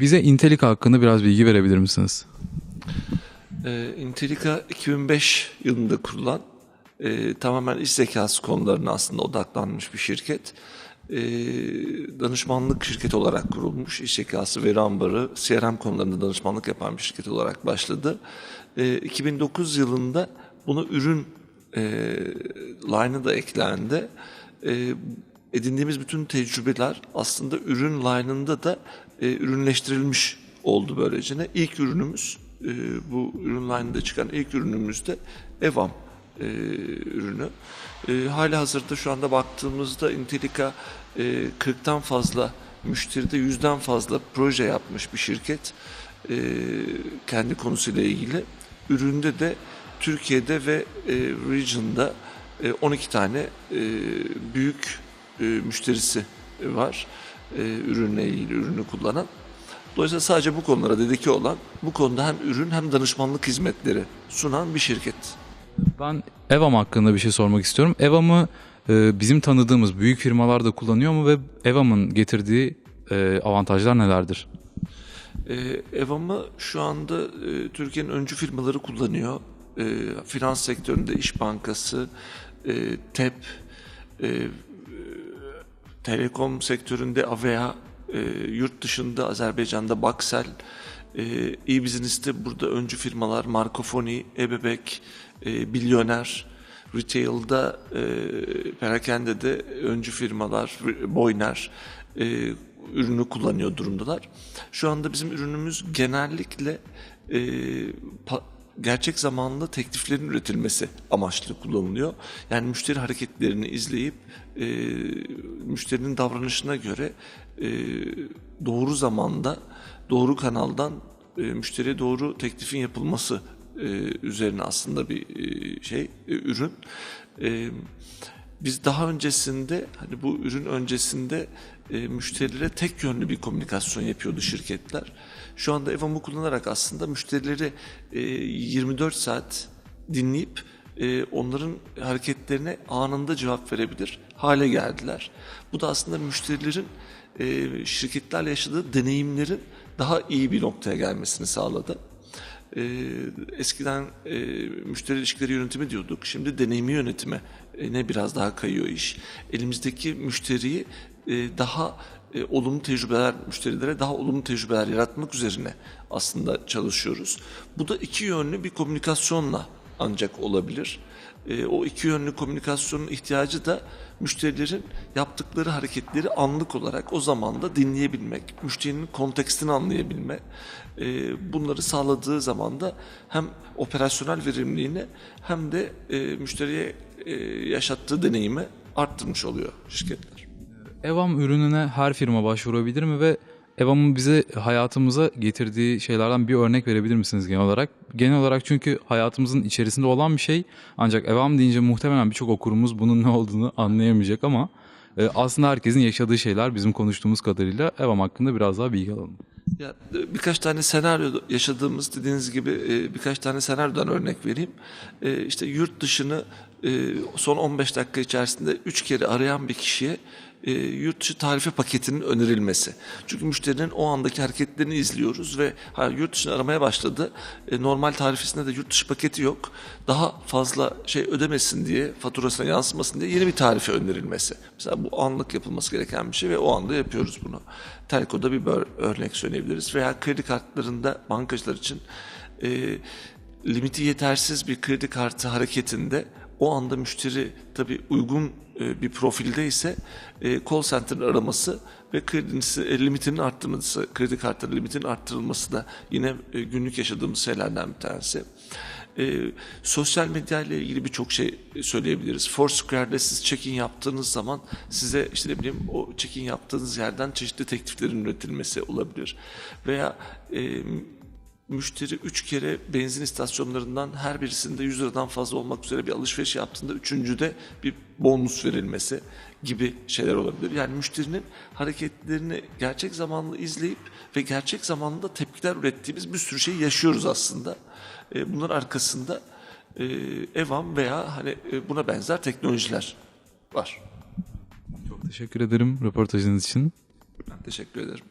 bize Intellica hakkında biraz bilgi verebilir misiniz? Ee, Intellica 2005 yılında kurulan e, tamamen iş zekası konularına aslında odaklanmış bir şirket. E, danışmanlık şirketi olarak kurulmuş. İş zekası, veri ambarı, CRM konularında danışmanlık yapan bir şirket olarak başladı. E, 2009 yılında buna ürün e, line'ı da eklendi. E, edindiğimiz bütün tecrübeler aslında ürün line'ında da e, ürünleştirilmiş oldu böylece. İlk ürünümüz e, bu ürün line'da çıkan ilk ürünümüz de Evam e, ürünü. E, hali hazırda şu anda baktığımızda Intellica e, 40'tan fazla müşteride yüzden fazla proje yapmış bir şirket. E, kendi konusuyla ilgili. Üründe de Türkiye'de ve e, region'da e, 12 tane e, büyük e, müşterisi var. E, ürünle ilgili ürünü kullanan. Dolayısıyla sadece bu konulara dedike olan, bu konuda hem ürün hem danışmanlık hizmetleri sunan bir şirket. Ben Evam hakkında bir şey sormak istiyorum. Evam'ı e, bizim tanıdığımız büyük firmalar da kullanıyor mu ve Evam'ın getirdiği e, avantajlar nelerdir? E, Evam'ı şu anda e, Türkiye'nin öncü firmaları kullanıyor. E, finans sektöründe İş Bankası, e, TEP, e, telekom sektöründe Avea, e, yurt dışında Azerbaycan'da Baksel, e, e-business'te burada öncü firmalar Markofoni, Ebebek, e, Bilyoner, retail'da, e, perakendede öncü firmalar Boyner e, ürünü kullanıyor durumdalar. Şu anda bizim ürünümüz genellikle e, pa- gerçek zamanlı tekliflerin üretilmesi amaçlı kullanılıyor. Yani müşteri hareketlerini izleyip e, müşterinin davranışına göre e, doğru zamanda doğru kanaldan e, müşteriye doğru teklifin yapılması e, üzerine aslında bir e, şey e, ürün. E, biz daha öncesinde hani bu ürün öncesinde e, müşterilere tek yönlü bir komünikasyon yapıyordu şirketler. Şu anda Evam'ı kullanarak aslında müşterileri e, 24 saat dinleyip e, onların hareketlerine anında cevap verebilir hale geldiler. Bu da aslında müşterilerin e, şirketlerle yaşadığı deneyimlerin daha iyi bir noktaya gelmesini sağladı. E, eskiden e, müşteri ilişkileri yönetimi diyorduk. Şimdi deneyimi yönetime e, ne biraz daha kayıyor iş. Elimizdeki müşteriyi e, daha e, olumlu tecrübeler, müşterilere daha olumlu tecrübeler yaratmak üzerine aslında çalışıyoruz. Bu da iki yönlü bir komünikasyonla ancak olabilir. E, o iki yönlü komünikasyonun ihtiyacı da müşterilerin yaptıkları hareketleri anlık olarak o zamanda dinleyebilmek, müşterinin kontekstini anlayabilme. E, bunları sağladığı zaman da hem operasyonel verimliliğini hem de e, müşteriye e, yaşattığı deneyimi arttırmış oluyor şirketler. Evam ürününe her firma başvurabilir mi ve Evam'ın bize hayatımıza getirdiği şeylerden bir örnek verebilir misiniz genel olarak? Genel olarak çünkü hayatımızın içerisinde olan bir şey ancak Evam deyince muhtemelen birçok okurumuz bunun ne olduğunu anlayamayacak ama e, aslında herkesin yaşadığı şeyler bizim konuştuğumuz kadarıyla Evam hakkında biraz daha bilgi alalım. Ya e, birkaç tane senaryo yaşadığımız dediğiniz gibi e, birkaç tane senaryodan örnek vereyim. E, İşte yurt dışını son 15 dakika içerisinde 3 kere arayan bir kişiye e, yurt dışı tarife paketinin önerilmesi. Çünkü müşterinin o andaki hareketlerini izliyoruz ve ha, yurt dışını aramaya başladı. E, normal tarifesinde de yurt dışı paketi yok. Daha fazla şey ödemesin diye, faturasına yansımasın diye yeni bir tarife önerilmesi. Mesela bu anlık yapılması gereken bir şey ve o anda yapıyoruz bunu. Telko'da bir örnek söyleyebiliriz. Veya kredi kartlarında bankacılar için e, limiti yetersiz bir kredi kartı hareketinde o anda müşteri tabii uygun e, bir profilde ise e, call center'ın araması ve kredisi, e, limitinin arttırılması, kredi kartları limitinin arttırılması da yine günlük yaşadığımız şeylerden bir tanesi. E, sosyal medya ile ilgili birçok şey söyleyebiliriz. Foursquare'de siz check-in yaptığınız zaman size işte ne bileyim o check-in yaptığınız yerden çeşitli tekliflerin üretilmesi olabilir. Veya e, müşteri 3 kere benzin istasyonlarından her birisinde 100 liradan fazla olmak üzere bir alışveriş yaptığında üçüncüde bir bonus verilmesi gibi şeyler olabilir. Yani müşterinin hareketlerini gerçek zamanlı izleyip ve gerçek zamanlı tepkiler ürettiğimiz bir sürü şey yaşıyoruz aslında. E, Bunların arkasında e, EVAM veya hani e, buna benzer teknolojiler var. Çok teşekkür ederim röportajınız için. Ben teşekkür ederim.